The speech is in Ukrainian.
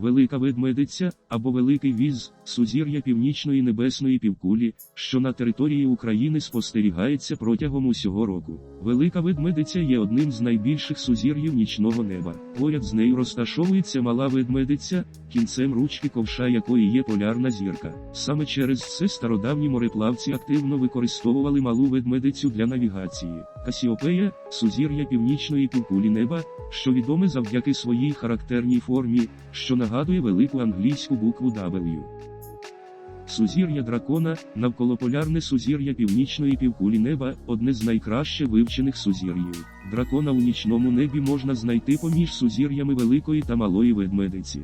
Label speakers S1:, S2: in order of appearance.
S1: Велика ведмедиця або Великий віз, сузір'я північної небесної півкулі, що на території України спостерігається протягом усього року. Велика ведмедиця є одним з найбільших сузір'їв нічного неба. Поряд з нею розташовується мала ведмедиця, кінцем ручки ковша якої є полярна зірка. Саме через це стародавні мореплавці активно використовували малу ведмедицю для навігації. Касіопея сузір'я північної півкулі неба, що відоме завдяки своїй характерній формі, що нагадує велику англійську букву W. Сузір'я дракона, навколополярне сузір'я північної півкулі неба одне з найкраще вивчених сузір'їв. Дракона у нічному небі можна знайти поміж сузір'ями великої та малої ведмедиці.